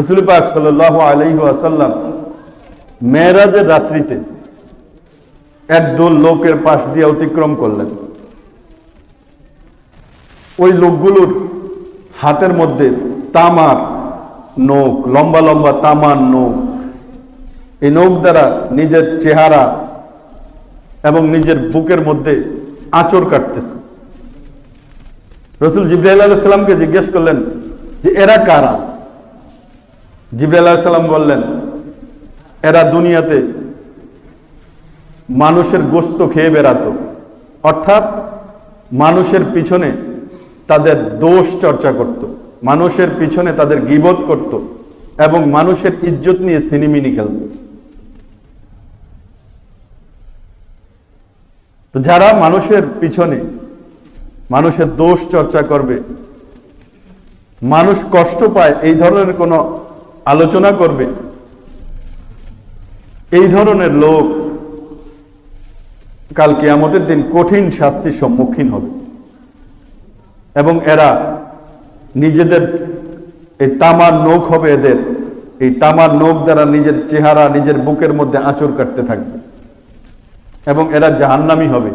রসুল পাক সাল্লাহ আলহি আসাল্লাম মেয়েরাজের রাত্রিতে একদল লোকের পাশ দিয়ে অতিক্রম করলেন। ওই লোকগুলোর হাতের মধ্যে তামার নখ, লম্বা লম্বা তামার নখ, এই নখ দ্বারা নিজের চেহারা এবং নিজের বুকের মধ্যে আঁচড় কাটতেছে। রসুল জিব্রাহ আলাইসাল্লামকে জিজ্ঞেস করলেন যে, এরা কারা? জিব্রাহ আলাইসাল্লাম বললেন, এরা দুনিয়াতে মানুষের গোস্ত খেয়ে বেড়াতো। অর্থাৎ মানুষের পিছনে তাদের দোষ চর্চা করত, মানুষের পিছনে তাদের গিবত করত এবং মানুষের ইজ্জত নিয়ে সিনেমিনি খেলত। তো যারা মানুষের পিছনে মানুষের দোষ চর্চা করবে, মানুষ কষ্ট পায়, এই ধরনের কোনো আলোচনা করবে। এই ধরনের লোক কাল কিয়ামতের দিন কঠিন শাস্তির সম্মুখীন হবে। এবং এরা নিজেদের এই তামার নখ হবে এদের। এই তামার নখ দ্বারা নিজের চেহারা নিজের বুকের মধ্যে আঁচড় কাটতে থাকবে। এবং এরা জাহান্নামি হবে।